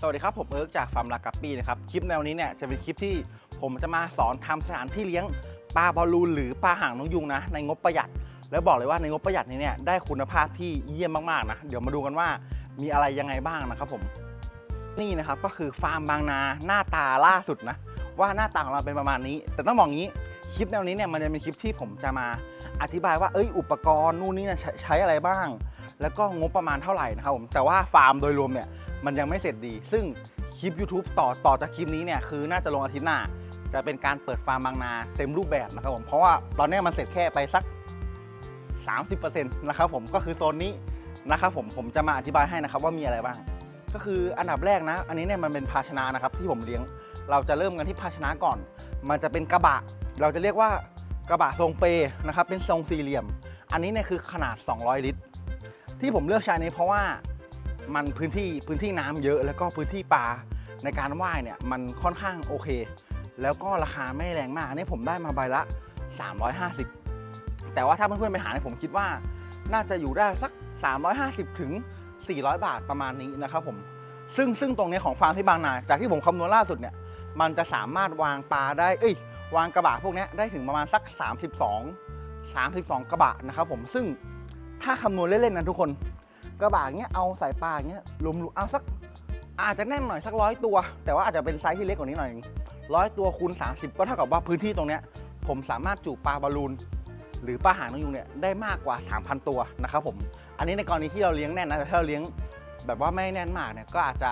สวัสดีครับ ผมเอิร์กจากฟาร์มลากัปปี้นะครับ คลิปแนวนี้เนี่ยจะเป็นคลิปที่ผมจะมาสอนทำสถานที่เลี้ยงปลาบอลลูนหรือปลาหางนกยุงนะ ในงบประหยัด แล้วบอกเลยว่าในงบประหยัดนี้เนี่ยได้คุณภาพที่เยี่ยมมากๆนะเดี๋ยวมาดูกันว่ามีอะไรยังไงบ้างนะครับผมนี่นะครับก็คือฟาร์มบางนาหน้าตาล่าสุดนะว่าหน้าตาของเราเป็นประมาณนี้ แต่ต้องบอกงี้คลิปแนวนี้เนี่ยมันจะเป็นคลิปที่ผมจะมาอธิบายว่าเอ้ยอุปกรณ์นู่นนี่นะใชใช้อะไรบ้าง แล้วก็งบประมาณเท่าไหร่นะครับผมแต่ว่าฟาร์มโดยรวมเนี่ย มันยังไม่เสร็จดี ซึ่งคลิป YouTube ต่อต่อจากคลิปนี้เนี่ยคือน่าจะลงอาทิตย์หน้า จะเป็นการเปิดฟาร์มบางนาเต็มรูปแบบนะครับผม เพราะว่าตอนนี้มันเสร็จแค่ไปสัก 30%นะครับผมก็คือโซนนี้นะครับผมผมจะมาอธิบายให้นะครับว่ามีอะไรบ้าง ก็คืออันดับแรกนะ อันนี้เนี่ยมันเป็นภาชนะนะครับที่ผมเลี้ยง เราจะเริ่มกันที่ภาชนะก่อน มันจะเป็นกระบะ เราจะเรียกว่ากระบะทรงเปนะครับเป็นทรงสี่เหลี่ยม อันนี้เนี่ยคือขนาด 200 ลิตร ที่ผมเลือกใช้นี้เพราะว่า มันพื้นที่พื้นที่น้ำเยอะแล้วก็พื้นที่ปลาในการว่ายเนี่ยมันค่อนข้างโอเค แล้วก็ราคาไม่แรงมากอันนี้ผมได้มาใบละ 350 แต่ว่าถ้าเพื่อนๆไปหาเนี่ยผมคิดว่า น่าจะอยู่ได้สัก 350 ถึง 400 บาทประมาณนี้นะครับผมซึ่งซึ่งตรงนี้ของฟาร์มที่บางนา จากที่ผมคำนวณล่าสุดเนี่ย มันจะสามารถวางปลาได้ เอ้ย วางกระบะพวกนี้ได้ถึงประมาณสัก 32 32 กระบะนะครับผม ซึ่งถ้าคำนวณเล่นๆนะทุกคน กระบะเงี้ยเอาใส่ปลาเงี้ยรวมๆเอาสัก อาจจะแน่นหน่อยสักร้อยตัว แต่ว่าอาจจะเป็นไซส์ที่เล็กกว่านี้หน่อยร้อยตัวคูณ30 ก็เท่ากับว่าพื้นที่ตรงเนี้ยผมสามารถจูบปลาบอลลูนหรือปลาหางนกยุงเนี่ยได้มากกว่า 3,000 ตัวนะครับผม อันนี้ในกรณีที่เราเลี้ยงแน่นนะแต่ถ้าเราเลี้ยงแบบว่าไม่แน่นมากเนี่ยก็อาจจะ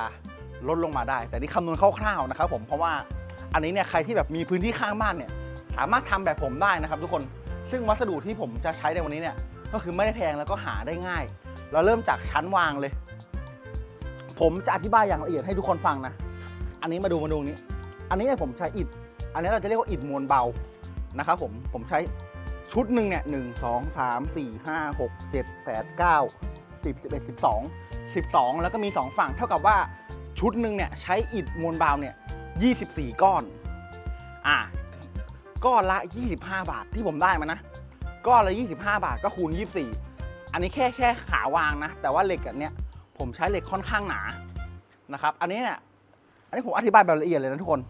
ลดลงมาได้ แต่นี่คำนวณคร่าวๆนะครับผมเพราะว่าอันนี้เนี่ยใครที่แบบมีพื้นที่ข้างบ้านเนี่ยสามารถทำแบบผมได้นะครับทุกคนซึ่งวัสดุที่ผมจะใช้ในวันนี้เนี่ย ก็คือไม่ได้แพงแล้วก็หาได้ง่าย เราเริ่มจากชั้นวางเลย ผมจะอธิบายอย่างละเอียดให้ทุกคนฟังนะ อันนี้มาดูมาดูนี้ อันนี้เนี่ยผมใช้อิฐ อันนี้เราจะเรียกว่าอิฐมวลเบานะครับผม ผมใช้ชุดหนึ่งเนี่ยหนึ่งสองสามสี่ห้าหกเจ็ดแปดเก้าสิบสิบเอ็ดสิบสองสิบสองแล้วก็มีสองฝั่ง เท่ากับว่าชุดหนึ่งเนี่ยใช้อิฐมวลเบาเนี่ยยี่สิบสี่ก้อน อะก้อนละ 25 บาทที่ผมได้มานะ ก้อนละ 25 บาทก็คูณ 24 อันนี้แค่แค่ขาวางนะ แต่ว่าเหล็กอันเนี้ยผมใช้เหล็กค่อนข้างหนานะครับ อันนี้เนี่ยอันนี้ผมอธิบายแบบละเอียดเลยนะทุกคน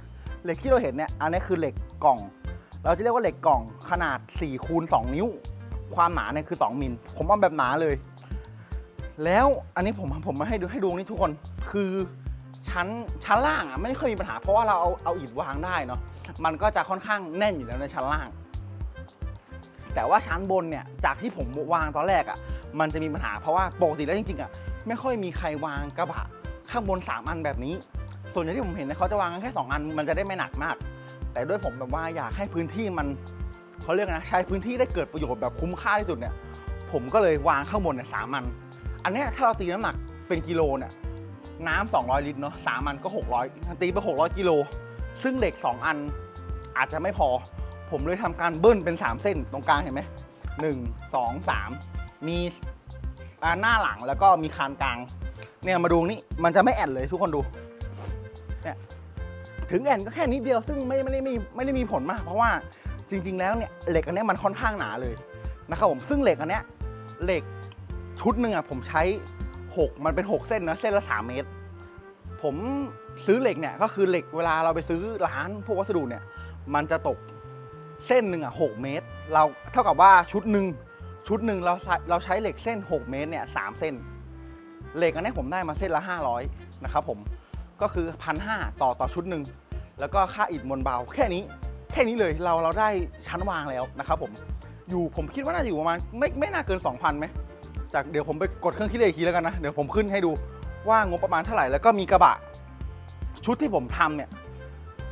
เหล็กที่เราเห็นเนี่ยอันนี้คือเหล็กกล่อง เราจะเรียกว่าเหล็กกล่องขนาด4คูณ2นิ้ว ความหนาเนี่ยคือ 2มิลผมเอาแบบหนาเลย แล้วอันนี้ผมผมมาให้ดูให้ดูนี่ทุกคนคือชั้นชั้นล่างอะไม่ค่อยมีปัญหาเพราะว่าเราเอาเอาอิฐวางได้เนาะมันก็จะค่อนข้างแน่นอยู่แล้วในชั้นล่าง แต่ว่าชั้นบนเนี่ยจากที่ผมวางตอนแรกอะ่ะมันจะมีปัญหาเพราะว่าปกติแล้วจริงๆอะ่ะไม่ค่อยมีใครวางกระบะข้างบน 3 อันแบบนี้ ส่วนใหญ่ที่ผมเห็นเนยเขาจะวางกันแค่ 2 อันมันจะได้ไม่หนักมาก แต่ด้วยผมแบบว่าอยากให้พื้นที่มันเขาเรียกนะใช้พื้นที่ได้เกิดประโยชน์แบบคุ้มค่าที่สุดเนี่ยผมก็เลยวางข้างบนเนี่ยสามอัน อันนี้ถ้าเราตีน้ำหนักเป็นกิโลเนี่ยน้ำ200 ลิตรเนาะสามอันก็ 600ตีไป600 กิโล ซึ่งเหล็ก 2 อันอาจจะไม่พอ ผมเลยทำการเบิ้ลเป็น 3 เส้นตรงกลางเห็นไหมหนึ่งสองสามมีหน้าหลังแล้วก็มีคานกลาง เนี่ยมาดูนี่มันจะไม่แอนเลยทุกคนดูเนี่ยถึงแอนก็แค่นิดเดียวซึ่งไม่ไม่ได้มีไม่ได้มีผลมาก เพราะว่าจริง ๆ แล้วเนี่ยเหล็กอันนี้มันค่อนข้างหนาเลยนะครับผมซึ่งเหล็กอันนี้เหล็กชุดหนึ่งอะผมใช้ 6 มันเป็น 6 เส้นนะเส้นละ 3 เมตร ผมซื้อเหล็กเนี่ยก็คือเหล็กเวลาเราไปซื้อร้านพวกวัสดุเนี่ย มันจะตก เส้นหนึ่งอะหเมตร เราเท่ากับว่าชุดหนึ่งชุดหนึ่งเราใช้เราใช้เหล็กเส้น 6 เมตรเนี่ยสามเส้น เหล็กอันนี้ผมได้มาเส้นละ 500 นะครับผมก็คือพันห้าต่อต่อชุดหนึ่งแล้วก็ค่าอิฐมวลเบา แค่นี้ แค่นี้เลยเราเราได้ชั้นวางแล้วนะครับผมอยู่ผมคิดว่าน่าจะอยู่ประมาณไม่ไม่น่าเกิน 2,000ไหมจากเดี๋ยวผมไปกดเครื่องคิดเลขอีกทีแล้วกันนะ เดี๋ยวผมขึ้นให้ดูว่างบประมาณเท่าไหร่แล้วก็มีกระบะ ชุดที่ผมทำเนี่ย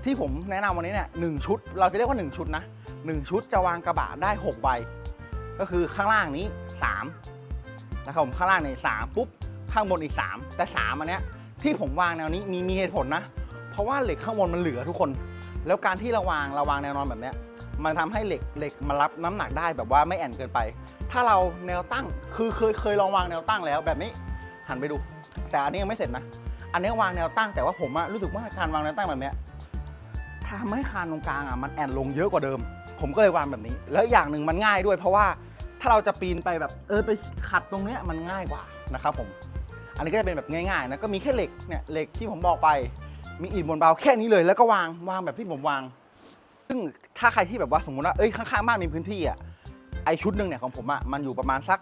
ที่ผมแนะนำวันนี้เนี่ยหนึ่งชุด เราจะเรียกว่า 1 ชุดนะ 1 ชุดจะวางกระบะได้ 6 ใบ ก็คือข้างล่างนี้ 3 นะครับผมข้างล่างเนี่ยสามปุ๊บข้างบนอีก 3 แต่ 3 อันเนี้ยที่ผมวางแนวนี้มีมีเหตุผลนะ เพราะว่าเหล็กข้างบนมันเหลือทุกคน แล้วการที่เราวางเราวางแนวนอนแบบเนี้ยมันทำให้เหล็กเหล็กมารับน้ำหนักได้แบบว่าไม่แอนเกินไป ถ้าเราแนวตั้งคือเคยเคยลองวางแนวตั้งแล้วแบบนี้หันไปดู แต่อันนี้ยังไม่เสร็จนะ อันนี้วางแนวตั้งแต่ว่าผมอะรู้สึกว่าการวางแนวตั้งแบบเนี้ย ทำให้คานตรงกลางอะมันแอนลงเยอะกว่าเดิม ผมก็เลยวางแบบนี้ แล้วอย่างหนึ่งมันง่ายด้วย เพราะว่าถ้าเราจะปีนไปแบบเออไปขัดตรงเนี้ยมันง่ายกว่านะครับผม อันนี้ก็จะเป็นแบบง่ายๆนะก็มีแค่เหล็กเนี่ยเหล็กที่ผมบอกไป มีอิฐบนเบาแค่นี้เลย แล้วก็วางวางแบบที่ผมวาง ซึ่งถ้าใครที่แบบว่าสมมติว่าเอ้ยข้างๆบ้านมีพื้นที่อะไอชุดหนึ่งเนี่ยของผมอะมันอยู่ประมาณสัก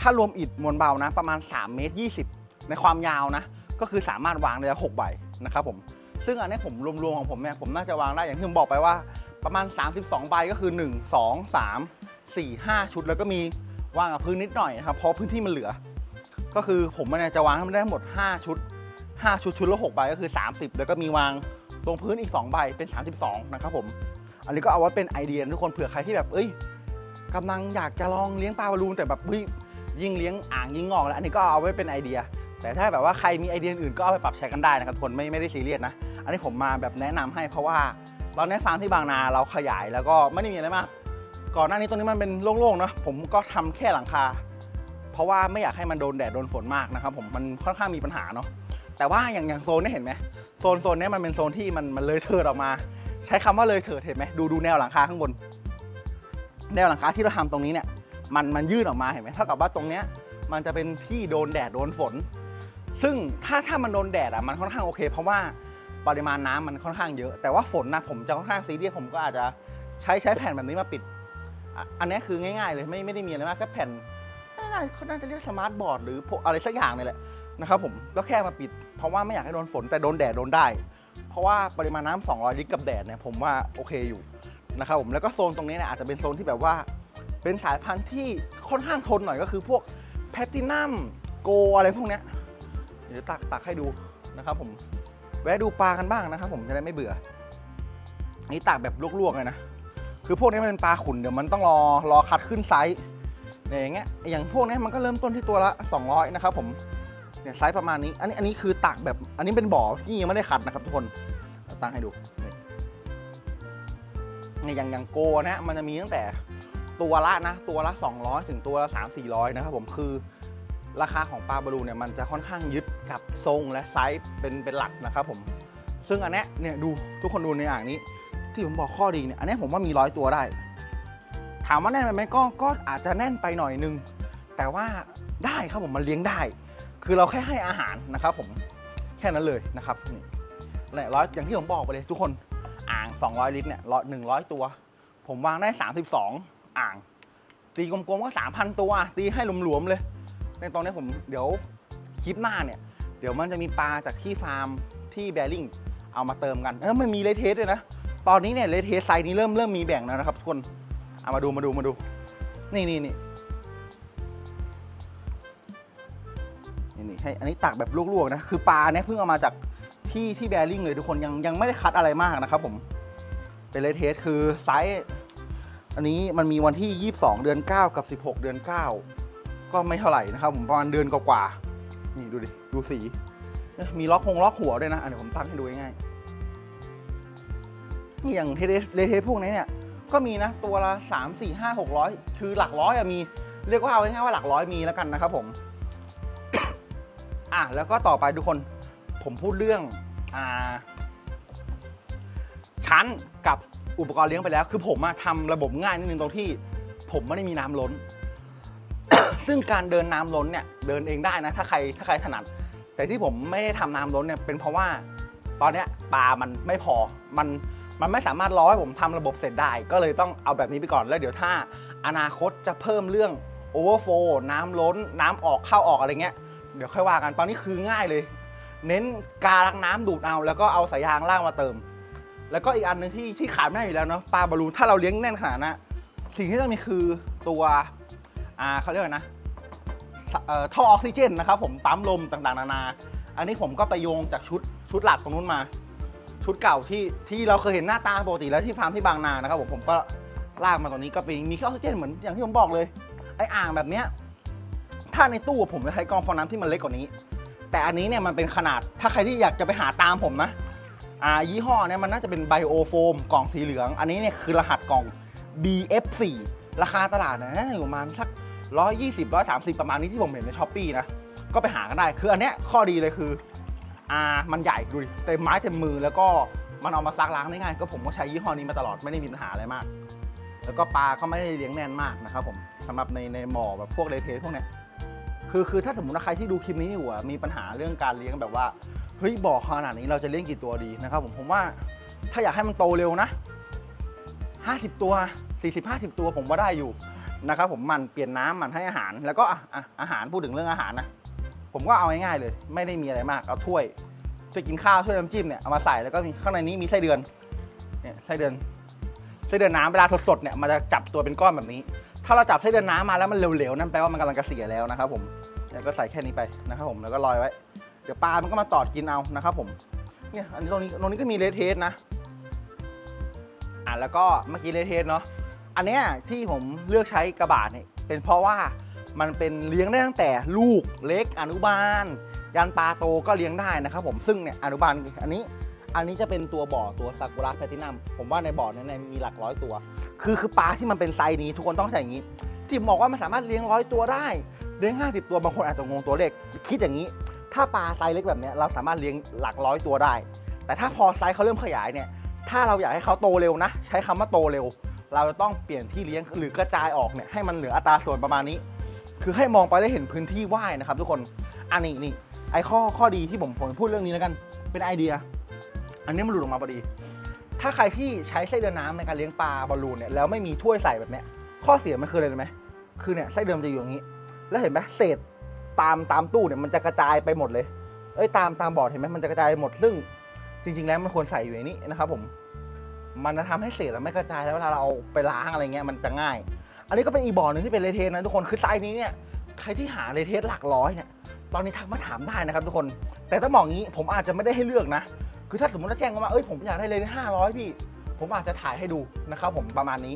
ถ้ารวมอิฐมวลเบานะ ประมาณ3เมตร20 ในความยาวนะ ก็คือสามารถวางได้หกใบนะครับผม ซึ่งอันนี้ผมรวมๆของผมเนี่ยผมน่าจะวางได้อย่างที่ผมบอกไปว่า ประมาณ 32 ใบก็คือ 1 2 3 4 5 ชุด แล้วก็มีวางกับพื้นนิดหน่อยนะครับเพราะพื้นที่มันเหลือ ก็คือผมเนี่ยจะวางให้มันได้ทั้งหมด 5 ชุด 5 ชุดชุดละ6ใบก็คือ 30 แล้วก็มีวางตรงพื้นอีก 2 ใบเป็น 32 นะครับผม อันนี้ก็เอาไว้เป็นไอเดียทุกคนเผื่อใครที่แบบเอ้ยกำลังอยากจะลองเลี้ยงปลาบอลลูนแต่แบบเฮ้ยยิ่งเลี้ยงอ่างยิ่งงอกแล้วอันนี้ก็เอาไว้เป็นไอเดีย แต่ถ้าแบบว่าใครมีไอเดียอื่นก็เอาไปปรับใช้กันได้นะครับทุนไม่ไม่ได้ซีเรียสนะ อันนี้ผมมาแบบแนะนำให้เพราะว่าตอนนี้ฟาร์มที่บางนาเราขยายแล้วก็ไม่ได้มีอะไรมาก ก่อนหน้านี้ตรงนี้มันเป็นโล่งๆเนาะผมก็ทำแค่หลังคา เพราะว่าไม่อยากให้มันโดนแดดโดนฝนมากนะครับผมมันค่อนข้างมีปัญหาเนาะแต่ว่าอย่างอย่างโซนนี้เห็นไหมโซนโซนนี้มันเป็นโซนที่มันมันเลยเถิดออกมา ใช้คำว่าเลยเถิดเห็นไหมดูดูแนวหลังคาข้างบน แนวหลังคาที่เราทำตรงนี้เนี่ยมันมันยื่นออกมาเห็นไหมเท่ากับว่าตรงเนี้ยมันจะเป็นที่โดนแดดโดนฝน ซึ่งถ้าถ้ามันโดนแดดอะมันค่อนข้างโอเค เพราะว่าปริมาณน้ำมันค่อนข้างเยอะ แต่ว่าฝนนะผมจะค่อนข้างซีเรียสผมก็อาจจะใช้ใช้แผ่นแบบนี้มาปิด อันนี้คือง่ายๆเลยไม่ไม่ได้มีอะไรมากแค่แผ่นน่าเขาน่าจะเรียกสมาร์ทบอร์ดหรือพวกอะไรสักอย่างนี่แหละนะครับผมก็แค่มาปิด เพราะว่าไม่อยากให้โดนฝนแต่โดนแดดโดนได้ เพราะว่าปริมาณน้ำ200 ลิตรกับแดดเนี่ยผมว่าโอเคอยู่นะครับผมแล้วก็โซนตรงนี้เนี่ยอาจจะเป็นโซนที่แบบว่า เป็นสายพันธุ์ที่ค่อนข้างทนหน่อยก็คือพวกแพตตินัมโกอะไรพวกเนี้ย เดี๋ยวตักตักให้ดูนะครับผมแวะดูปลากันบ้างนะครับผมจะได้ไม่เบื่ออันนี่ตักแบบลวกๆเลยนะ คือพวกนี้มันเป็นปลาขุนเดี๋ยวมันต้องรอรอคัดขึ้นไซส์เนี่ยอย่างเงี้ยอย่างพวกนี้มันก็เริ่มต้นที่ตัวละ 200 นะครับผมเนี่ยไซส์ประมาณนี้ อันนี้อันนี้คือตักแบบ อันนี้เป็นบ่อที่ยังไม่ได้คัดนะครับทุกคนตั้งให้ดูเนี่ยอย่างอย่างโกนะมันจะมีตั้งแต่ตัวละนะ ตัวละ 200 ถึงตัวละ3 400 นะครับผมคือ ราคาของปลาบอลูเนี่ยมันจะค่อนข้างยึดกับทรงและไซส์เป็นเป็นหลักนะครับผมซึ่งอันเนี้ยเนี่ยดูทุกคนดูในอ่างนี้ ที่ผมบอกข้อดีเนี่ยอันนี้ผมว่ามีร้อยตัวได้ ถามว่าแน่นไปไหมก็ก็อาจจะแน่นไปหน่อยนึง แต่ว่าได้ครับผมมันเลี้ยงได้ คือเราแค่ให้อาหารนะครับผมแค่นั้นเลยนะครับนี่แหละร้อยอย่างที่ผมบอกไปเลยทุกคนอ่าง 200 ลิตรเนี่ยร้อยหนึ่งร้อยตัว ผมวางได้ 32 อ่าง ตีกลมๆก็ 3,000 ตัว ตีให้หลวมๆเลย ในตอนนี้ผมเดี๋ยวคลิปหน้าเนี่ย เดี๋ยวมันจะมีปลาจากที่ฟาร์มที่แบริ่งเอามาเติมกันแล้วมันมีเลเทสด้วยนะ ตอนนี้เนี่ยเลเทสไซส์นี้เริ่มเริ่มมีแบ่งแล้วนะครับทุกคนเอามาดูมาดูมาดู นี่นี่นี่นี่นี่ให้อันนี้ตักแบบลวกๆนะ คือปลาเนี่ยเพิ่งเอามาจากที่ที่แบริ่งเลยทุกคนยังยังไม่ได้คัดอะไรมากนะครับผม เป็นเลเทสคือไซส์อันนี้มันมีวันที่ 22 เดือน 9 กับ 16 เดือน 9 ก็ไม่เท่าไหร่นะครับผมประมาณเดือนกว่าๆนี่ดูดิดูสี มีล็อกหงล็อกหัวด้วยนะอันนี้ผมตั้งให้ดูง่ายๆนี่อย่างเทเลเลเทพวกนี้เนี่ยก็มีนะตัวละ3 4 5 600คือหลักร้อยอะมีเรียกว่าเอาง่ายๆว่าหลักร้อยมีแล้วกันนะครับผมอะแล้วก็ต่อไปทุกคนผมพูดเรื่องอ่าชั้นกับอุปกรณ์เลี้ยงไปแล้ว คือผมอะทำระบบง่ายนิดนึงตรงที่ ผมไม่ได้มีน้ำล้น ซึ่งการเดินน้ำล้นเนี่ยเดินเองได้นะ ถ้าใครถ้าใครถนัด แต่ที่ผมไม่ได้ทำน้ำล้นเนี่ยเป็นเพราะว่าตอนเนี้ยปลามันไม่พอมันมันไม่สามารถรอให้ผมทำระบบเสร็จได้ ก็เลยต้องเอาแบบนี้ไปก่อนแล้วเดี๋ยวถ้า อนาคตจะเพิ่มเรื่องโอเวอร์โฟน้ำล้น น้ำออกเข้าออกอะไรเงี้ยเดี๋ยวค่อยว่ากันตอนนี้คือง่ายเลย เน้นการักน้ำดูดเอา แล้วก็เอาสายยางล่างมาเติม แล้วก็อีกอันหนึ่งที่ที่ขาดไม่ได้อยู่แล้วเนาะปลาบอลลูนถ้าเราเลี้ยงแน่นขนาดนั้นสิ่งที่ต้องมีคือตัวอ่าเขาเรียกว่านะ ท่อออกซิเจนนะครับผมปั๊มลมต่างๆ นานา อันนี้ผมก็ไปโยงจากชุดชุดหลักตรงนู้นมา ชุดเก่าที่ที่เราเคยเห็นหน้าตาปกติแล้วที่ฟาร์มที่บางนานะครับผมผมก็ลากมาตรงนี้ก็เป็นมีแค่ออกซิเจนเหมือนอย่างที่ผมบอกเลยไออ่างแบบเนี้ยถ้าในตู้ผมจะใช้กองฟองน้ำที่มันเล็กกว่านี้ แต่อันนี้เนี่ยมันเป็นขนาดถ้าใครที่อยากจะไปหาตามผมนะอ่ายี่ห้อเนี่ยมันน่าจะเป็นไบโอโฟมกล่องสีเหลือง อันนี้เนี่ยคือรหัสกล่อง BF4 ราคาตลาดเนี่ยน่าจะอยู่ประมาณสัก 120 130 ประมาณนี้ที่ผมเห็นในช้อปปีนะก็ไปหากันได้ คืออันเนี้ยข้อดีเลยคืออ่ามันใหญ่ดูดิเต็มไม้เต็มมือแล้วก็มันเอามาซักล้างได้ง่ายก็ผมก็ใช้ยี่ห้อนี้มาตลอดไม่ได้มีปัญหาอะไรมาก แล้วก็ปลาก็ไม่ได้เลี้ยงแน่นมากนะครับผมสำหรับในในหมอแบบพวกเลเทสพวกเนี้ยคือคือถ้าสมมติว่าใครที่ดูคลิปนี้อยู่อะมีปัญหาเรื่องการเลี้ยงแบบว่าเฮ้ยบ่อขนาดนี้เราจะเลี้ยงกี่ตัวดีนะครับผมผมว่าถ้าอยากให้มันโตเร็วนะ 50 ตัว 40 50 ตัวผมว่าได้อยู่ นะครับผมมันเปลี่ยนน้ำมันให้อาหาร แล้วก็อะอาหารพูดถึงเรื่องอาหารนะผมก็เอาง่ายๆเลย ไม่ได้มีอะไรมากเอาถ้วยช่วยกินข้าวช่วยน้ำจิ้มเนี่ยเอามาใส่แล้วก็มีข้างในนี้มีไส้เดือนเนี่ยไส้เดือนไส้เดือนน้ำเวลาสดๆเนี่ยมันจะจับตัวเป็นก้อนแบบนี้ ถ้าเราจับไส้เดือนน้ำมาแล้วมันเหลวๆนั่นแปลว่ามันกำลังจะเสียแล้วนะครับผมเนี่ยก็ใส่แค่นี้ไปนะครับผมแล้วก็ลอยไว้ เดี๋ยวปลา มันก็มาตอดกินเอานะครับผมเนี่ยอันนี้ตรงนี้ตรงนี้ก็มีเลเทสนะอะแล้วก็เมื่อกี้เลเทสเนาะ อันเนี้ยที่ผมเลือกใช้กระบะเนี่ยเป็นเพราะว่ามันเป็นเลี้ยงได้ตั้งแต่ลูกเล็กอนุบาล ยันปลาโตก็เลี้ยงได้นะครับผมซึ่งเนี่ยอนุบาลอันนี้อันนี้จะเป็นตัวบ่อตัวซากุระแพลตินัมผมว่าในบ่อเนี้เนี่ยมีหลักร้อยตัว คือคือปลาที่มันเป็นไซส์นี้ทุกคนต้องใส่อย่างนี้ ที่บอกว่ามันสามารถเลี้ยงร้อยตัวได้เลี้ยง 50 ตัวบางคนอาจจะงงตัวเลขคิดอย่างนี้ ถ้าปลาไซส์เล็กแบบนี้เราสามารถเลี้ยงหลักร้อยตัวได้ แต่ถ้าพอไซส์เขาเริ่มขยายเนี่ยถ้าเราอยากให้เขาโตเร็วนะ ใช้คำว่าโตเร็ว เราจะต้องเปลี่ยนที่เลี้ยงหรือกระจายออกเนี่ยให้มันเหลืออัตราส่วนประมาณนี้ คือให้มองไปแล้วเห็นพื้นที่ว่ายนะครับ ทุกคนอันนี้นี่ไอข้อข้อดีที่ผมผมพูดเรื่องนี้แล้วกันเป็นไอเดีย อันนี้มันหลุดออกมาพอดี ถ้าใครที่ใช้ไส้เดือนน้ำในการเลี้ยงปลาบอลลูนเนี่ยแล้วไม่มีถ้วยใส่แบบเนี้ยข้อเสียมันคืออะไรรู้ไหมคือเนี่ยไส้เดือนมันจะอยู่อย่างนี้ แล้วเห็นไหมเศษตามตามตู้เนี่ยมันจะกระจายไปหมดเลย เอ้ยตามตามบอร์ดเห็นไหมมันจะกระจายหมดซึ่ง จริง ๆ แล้วมันควรใส่อยู่ในนี้นะครับผม มันจะทำให้เศษอะไม่กระจายแล้วเวลาเราเอาไปล้างอะไรเงี้ยมันจะง่าย อันนี้ก็เป็นอีกบอร์หนึ่งที่เป็นเลเทสนะทุกคนคือไซส์นี้เนี่ยใครที่หาเลเทสหลักร้อยเนี่ยตอนนี้ทักมาถามได้นะครับทุกคน แต่ต้องบอกงี้ผมอาจจะไม่ได้ให้เลือกนะ คือถ้าสมมติว่าแจ้งมาเอ้ยผมอยากได้เลนห้าร้อยพี่ ผมอาจจะถ่ายให้ดูนะครับผมประมาณนี้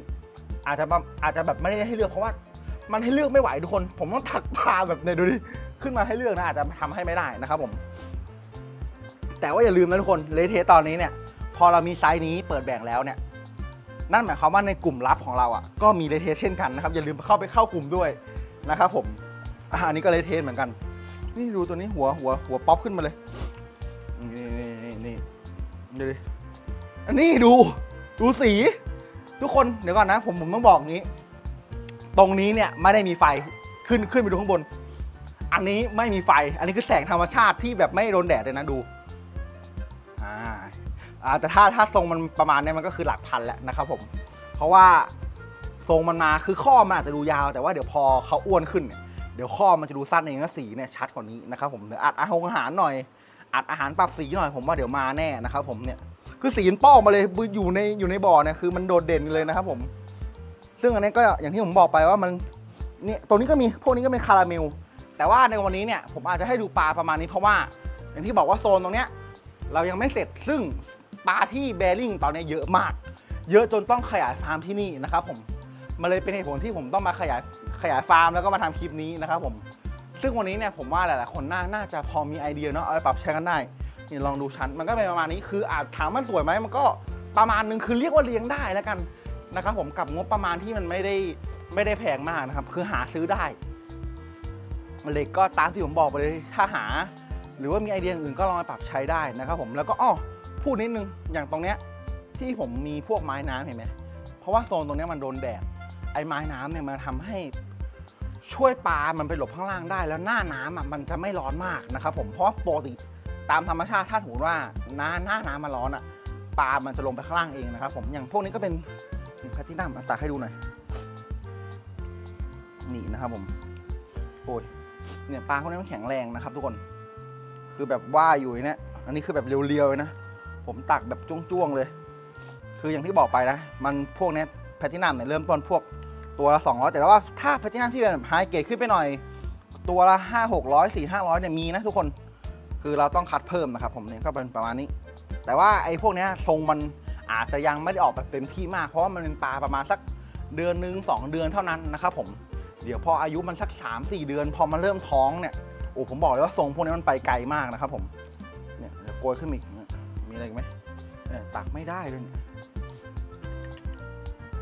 อาจจะอาจจะแบบไม่ได้ให้เลือกเพราะว่ามันให้เลือกไม่ไหวทุกคน ผมต้องถักปลาแบบในยดูดิขึ้นมาให้เลือกนะอาจจะทำให้ไม่ได้นะครับผม แต่ว่าอย่าลืมนะทุกคนเลเทสตอนนี้เนี่ย พอเรามีไซส์นี้เปิดแบ่งแล้วเนี่ยนั่นหมายความว่าในกลุ่มลับของเราอะก็มีเลเทสเช่นกันนะครับอย่าลืมเข้าไปเข้ากลุ่มด้วยนะครับผมอะอันนี้ก็เลเทสเหมือนกัน นี่ดูตัวนี้หัวหัวหัวป๊อปขึ้นมาเลย นี่นี่นี่นี่ดูดิอันนี้ดูดูสี ทุกคนเดี๋ยวก่อนนะ ผมผมต้องบอกงี้ ตรงนี้เนี่ยไม่ได้มีไฟขึ้นขึ้นไปดูข้างบน อันนี้ไม่มีไฟ อันนี้คือแสงธรรมชาติที่แบบไม่โดนแดดเลยนะดู อ่าแต่ถ้าถ้าทรงมันประมาณเนี้ยมันก็คือหลักพันแล้วนะครับผมเพราะว่าทรงมันมาคือข้อมันอาจจะดูยาว แต่ว่าเดี๋ยวพอเขาอ้วนขึ้นเนี่ยเดี๋ยวข้อมันจะดูสั้นเองแล้วสีเนี่ยชัดกว่านี้นะครับผมเดี๋ยวอัดอาหารอาหารหน่อย อัดอาหารปรับสีหน่อยผมว่าเดี๋ยวมาแน่นะครับผมเนี่ยคือสีมันป้องมาเลยอยู่ในอยู่ในบ่อเนี่ยคือมันโดดเด่นเลยนะครับผม ซึ่งอันนี้ก็อย่างที่ผมบอกไปว่ามันเนี่ยตรงนี้ก็มีพวกนี้ก็เป็นคาราเมลแต่ว่าในวันนี้เนี่ยผมอาจจะให้ดูปลาประมาณนี้เพราะว่า อย่างที่บอกว่าโซนตรงเนี้ย เรายังไม่เสร็จซึ่งปลาที่แบริ่งตอนนี้เยอะมาก เยอะจนต้องขยายฟาร์มที่นี่นะครับผมมันเลยเป็นเหตุผลที่ผมต้องมาขยายขยายฟาร์มแล้วก็มาทำคลิปนี้นะครับผมซึ่งวันนี้เนี่ยผมว่าหลายๆคนน่านาจะพอมีไอเดียเนาะเอาไปปรับใช้กันได้นี่ลองดูชั้นมันก็เป็นประมาณนี้คืออาจถามมันสวยไหมมันก็ประมาณนึงคือเรียกว่าเลี้ยงได้แล้วกันนะครับผมกับงบประมาณที่มันไม่ได้ไม่ได้แพงมากนะครับ คือหาซื้อได้เหล็กก็ตามที่ผมบอกไปเลยถ้าหา หรือว่ามีไอเดียอื่นก็ลองไปปรับใช้ได้นะครับผมแล้วก็อ้อพูดนิดนึงอย่างตรงเนี้ยที่ผมมีพวกไม้น้ำเห็นไหมเพราะว่าโซนตรงเนี้ยมันโดนแดดไอ้ไม้น้ำเนี่ยมันทำให้ช่วยปลา มันไปหลบข้างล่างได้ แล้วหน้าน้ำอะมันจะไม่ร้อนมากนะครับผม เพราะปกติตามธรรมชาติถ้าสมมติว่าหน้าหน้าน้ำมันร้อนอะ ปลา มันจะลงไปข้างล่างเองนะครับผม อย่างพวกนี้ก็เป็นแพทตินัมตักให้ดูหน่อย นี่นะครับผม โอ้ย เนี่ยปลาพวกนี้มันแข็งแรงนะครับทุกคน คือแบบว่ายอยู่เนี่ยอันนี้คือแบบเรียวๆเลยนะผมตักแบบจ้วงๆเลย คืออย่างที่บอกไปนะ มันพวกเนี้แพทตินัมเนี่ยเริ่มต้นพวกตัวละ200แต่ว่าถ้าแพลตินัมที่เป็นแบบไฮเกรดขึ้นไปหน่อย ตัวละ5 600 4 500เนี่ยมีนะทุกคนคือเราต้องคัดเพิ่มนะครับผมเนี่ยก็เป็นประมาณนี้ แต่ว่าไอ้พวกเนี้ยทรงมันอาจจะยังไม่ได้ออกแบบเต็มที่มาก เพราะว่ามันเป็นปลาประมาณสักเดือนหนึ่งสองเดือนเท่านั้นนะครับผมเดี๋ยวพออายุมันสัก 3 4 เดือน พอมันเริ่มท้องเนี่ย อ้ผมบอกเลยว่าทรงพวกนี้มันไปไกลมากนะครับ ผมเนี่ยเดี๋ยวโกยขึ้นมาอีกมีอะไรไหมเนี่ยตักไม่ได้เลย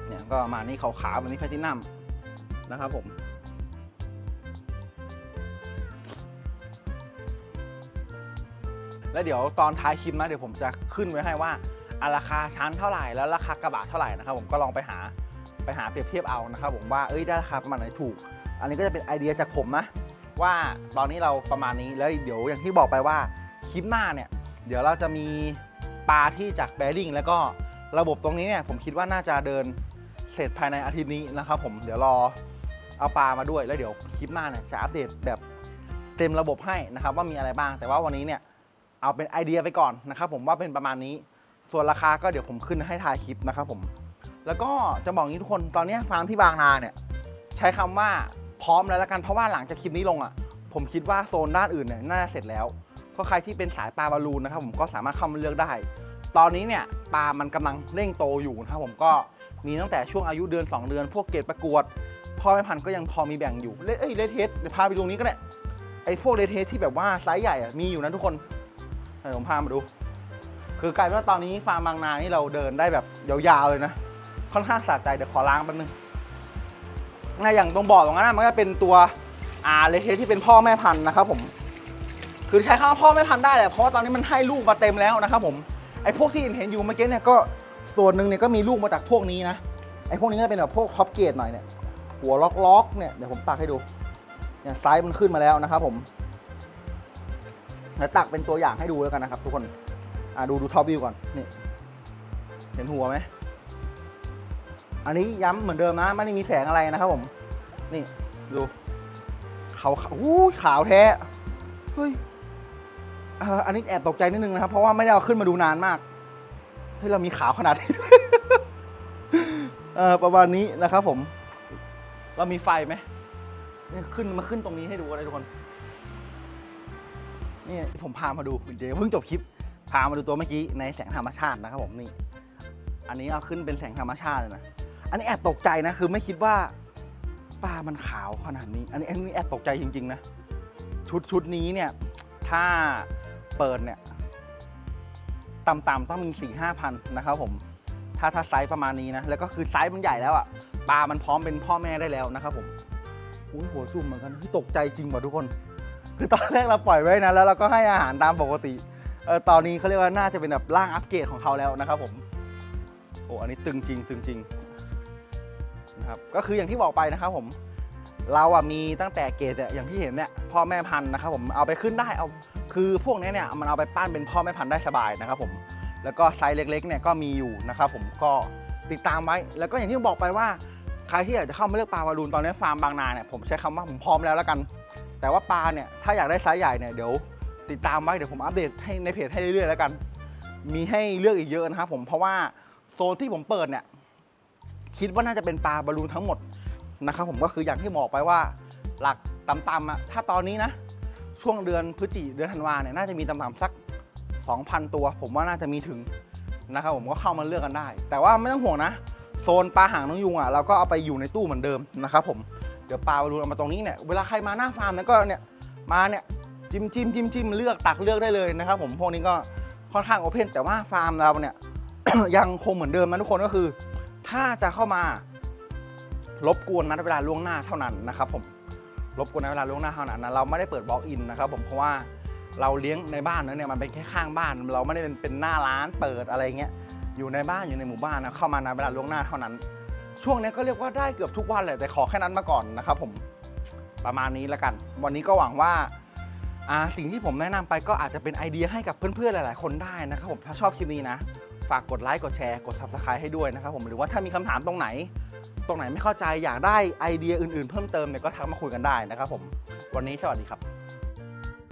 เนี่ยก็มานี้ขาวๆแบบนี้แพลตินัมนะครับผมแล้วเดี๋ยวตอนท้ายคลิปนะเดี๋ยวผมจะขึ้นไว้ให้ว่าราคาชั้นเท่าไหร่แล้วราคากระบะเท่าไหร่นะครับผมก็ลองไปหาไปหาเปรียบเทียบเอานะครับผมว่าเอ้ยได้ราคาประมาณไหนถูก อันนี้ก็จะเป็นไอเดียจากผมนะ ว่าตอนนี้เราประมาณนี้แล้วเดี๋ยวอย่างที่บอกไปว่าคลิปหน้าเนี่ย เดี๋ยวเราจะมีปลาที่จากแบริ่งแล้วก็ระบบตรงนี้เนี่ยผมคิดว่าน่าจะเดินเสร็จภายในอาทิตย์นี้นะครับผมเดี๋ยวรอเอาปลามาด้วยแล้วเดี๋ยวคลิปหน้าเนี่ยจะอัปเดตแบบเต็มระบบให้นะครับว่ามีอะไรบ้าง แต่ว่าวันนี้เนี่ยเอาเป็นไอเดียไปก่อนนะครับผมว่าเป็นประมาณนี้ ส่วนราคาก็เดี๋ยวผมขึ้นให้ทายคลิปนะครับผม แล้วก็จะบอกงี้ทุกคนตอนนี้ฟาร์มที่บางนาเนี่ยใช้คำว่า พร้อมแล้วละกันเพราะว่าหลังจากคลิปนี้ลงอะ ผมคิดว่าโซนด้านอื่นเนี่ยน่าจะเสร็จแล้วเพราะใครที่เป็นสายปลาบอลลูนนะครับผมก็สามารถเข้ามาเลือกได้ ตอนนี้เนี่ยปลามันกำลังเร่งโตอยู่นะครับผมก็มีตั้งแต่ช่วงอายุเดือน 2 เดือน พวกเกรดประกวดพ่อแม่พันธุ์ก็ยังพอมีแบ่งอยู่เลเอ้ยเลเทสเดี๋ยวพาไปดูนี้ก็ได้ไอ้พวกเลเทสที่แบบว่าไซส์ใหญ่อะมีอยู่นะทุกคนเดี๋ยวผมพามาดู คือกลายเป็นว่าตอนนี้ฟาร์มบางนานี่เราเดินได้แบบยาวๆเลยนะ ค่อนข้างสะใจเดี๋ยวขอล้างแป๊บนึง นะอย่างตรงบ่อตรงนั้นนะมันก็เป็นตัวอาเลเทสที่เป็นพ่อแม่พันธุ์นะครับผมคือใช้คำว่าพ่อแม่พันธุ์ได้แหละเพราะว่าตอนนี้มันให้ลูกมาเต็มแล้วนะครับผมไอ้พวกที่เห็นอยู่เมื่อกี้เนี่ยก็ส่วนหนึ่งเนี่ยก็มีลูกมาจากพวกนี้นะไอ้พวกนี้ก็เป็นแบบพวกท็อปเกรดหน่อยเนี่ยหัวล็อกๆเนี่ยเดี๋ยวผมตักให้ดูเนี่ยไซส์มันขึ้นมาแล้วนะครับผมแล้วตักเป็นตัวอย่างให้ดูแล้วกันนะครับ ทุกคนอะดูดูท็อปวิวก่อนนี่เห็นหัวไหม อันนี้ย้ำเหมือนเดิมนะไม่ได้มีแสงอะไรนะครับผม นี่ดูขาวอู้ขาวแท้ เฮ้ยอันนี้แอบตกใจนิดนึงนะครับ เพราะว่าไม่ได้เอาขึ้นมาดูนานมากเฮ้ยเรามีขาวขนาดนี้ประมาณนี้นะครับผม เรามีไฟไหมนี่ขึ้นมาขึ้นตรงนี้ให้ดูอะไรทุกคนนี่ผมพามาดูเดี๋ยวเพิ่งจบคลิป พามาดูตัวเมื่อกี้ในแสงธรรมชาตินะครับผมนี่ อันนี้เอาขึ้นเป็นแสงธรรมชาติเลยนะ อันนี้แอบตกใจนะ คือไม่คิดว่าปลามันขาวขนาดนี้ อันนี้อันนี้แอบตกใจจริง ๆ นะ ชุดชุดนี้เนี่ย ถ้าเปิดเนี่ยต่ำๆต้องมีสี่ห้าพันนะครับผมถ้าถ้าไซส์ประมาณนี้นะ แล้วก็คือไซส์มันใหญ่แล้วอะ่ะปลามันพร้อมเป็นพ่อแม่ได้แล้วนะครับผมอุ้ยหัวจุ่มเหมือนกันที่ตกใจจริงว่ะทุกคน คือตอนแรกเราปล่อยไว้นะ แล้วเราก็ให้อาหารตามปกติเออตอนนี้เขาเรียกว่าน่าจะเป็นแบบร่างอัปเกรดของเขาแล้วนะครับผมโอ้อันนี้ตึงจริงตึงจริง นะครับก็คืออย่างที่บอกไปนะครับผมเราอะมีตั้งแต่เกรดอย่างที่เห็นเนี่ยพ่อแม่พันธุ์นะครับผมเอาไปขึ้นได้เอาคือพวกนี้เนี่ยมันเอาไปปั้นเป็นพ่อแม่พันธุ์ได้สบายนะครับผมแล้วก็ไซส์เล็กๆเนี่ยก็มีอยู่นะครับผมก็ติดตามไว้ แล้วก็อย่างที่ผมบอกไปว่าใครที่อยากจะเข้ามาเลือกปลาวารูนตอนนี้ฟาร์มบางนาเนี่ยผมใช้คำว่าผมพร้อมแล้วแล้วกัน แต่ว่าปลาเนี่ยถ้าอยากได้ไซส์ใหญ่เนี่ยเดี๋ยวติดตามไว้เดี๋ยวผมอัปเดตให้ในเพจให้เรื่อยๆแล้วกัน มีให้เลือกอีกเยอะนะครับผมเพราะว่าโซนที่ผมเปิดเนี่ย คิดว่าน่าจะเป็นปลาบอลลูนทั้งหมดนะครับผมก็คืออย่างที่บอกไปว่าหลักต่ำๆอะถ้าตอนนี้นะ ช่วงเดือนพฤศจิเดือนธันวาเนี่ยน่าจะมีต่ำๆสัก 2,000 ตัว ผมว่าน่าจะมีถึงนะครับผมก็เข้ามาเลือกกันได้ แต่ว่าไม่ต้องห่วงนะ โซนปลาหางนกยุงอะเราก็เอาไปอยู่ในตู้เหมือนเดิมนะครับผมเดี๋ยวปลาบอลลูนเอามาตรงนี้เนี่ยเวลาใครมาหน้าฟาร์มเนี่ยก็เนี่ยมาเนี่ยจิ้มจิ้มจิ้มจิ้มเลือกตักเลือกได้เลยนะครับผมพวกนี้ก็ค่อนข้างโอเพนแต่ว่าฟาร์มเราเนี่ยยังคงเหมือนเดิมนะทุกคนก็คือ ถ้าจะเข้ามารบกวนนัดเวลาล่วงหน้าเท่านั้นนะครับผมรบกวนนัดเวลาล่วงหน้าเท่านั้นนะเราไม่ได้เปิดบล็อกอินนะครับผมเพราะว่าเราเลี้ยงในบ้านนั้นเนี่ยมันเป็นแค่ข้างบ้าน เราไม่ได้เป็นเป็นหน้าร้านเปิดอะไรเงี้ยอยู่ในบ้านอยู่ในหมู่บ้านนะเข้ามานัดเวลาล่วงหน้าเท่านั้น ช่วงนี้ก็เรียกว่าได้เกือบทุกวันแหละแต่ขอแค่นั้นมาก่อนนะครับผมประมาณนี้แล้วกัน วันนี้ก็หวังว่าอ่าสิ่งที่ผมแนะนำไปก็อาจจะเป็นไอเดียให้กับเพื่อนๆหลาย ๆ คนได้นะครับผมถ้าชอบคลิปนี้นะ ฝากกดไลค์กดแชร์กด subscribe ให้ด้วยนะครับผมหรือว่าถ้ามีคำถามตรงไหน ตรงไหนไม่เข้าใจอยากได้ไอเดียอื่นๆ เพิ่มเติมเนี่ยก็ทักมาคุยกันได้นะครับผมวันนี้สวัสดีครับ